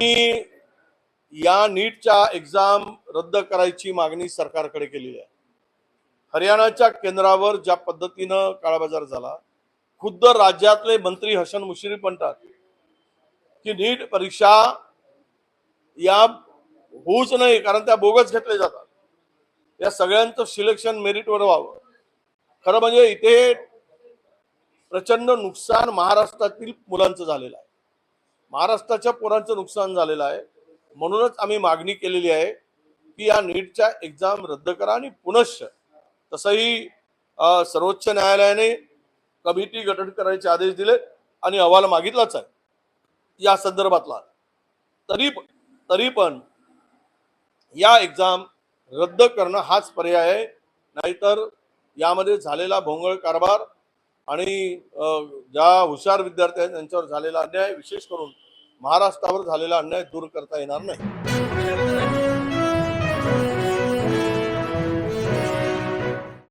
मी या नीटच्या एक्झाम रद्द करायची मागणी सरकारकडे केलेली आहे. हरियाणाच्या केंद्रावर ज्या पद्धतीनं काळाबाजार झाला खुद्द राज्यातले मंत्री हसन मुश्रीफ म्हणतात की नीट परीक्षा या होऊच नाही कारण त्या बोगस घेतले जातात. या सगळ्यांचं सिलेक्शन मेरिटवर व्हावं. खरं म्हणजे इथे प्रचंड नुकसान महाराष्ट्रातील मुलांचं झालेलं आहे. महाराष्ट्राच्या पोरांचं नुकसान झालेलं आहे. म्हणूनच आम्ही मागणी केलेली आहे की या नीटच्या एक्झाम रद्द करा आणि पुनश्च तसंही सर्वोच्च न्यायालयाने कमिटी गठन करायचे आदेश दिले आणि अहवाल मागितलाच आहे. या संदर्भातला तरी तरी पण या एक्झाम रद्द करणं हाच पर्याय आहे. नाहीतर यामध्ये झालेला भोंगळ कारभार आणि ज्या हुशार विद्यार्थी आहेत त्यांच्यावर झालेला अन्याय विशेष करून महाराष्ट्रावर झालेला अन्याय दूर करता येणार नाही.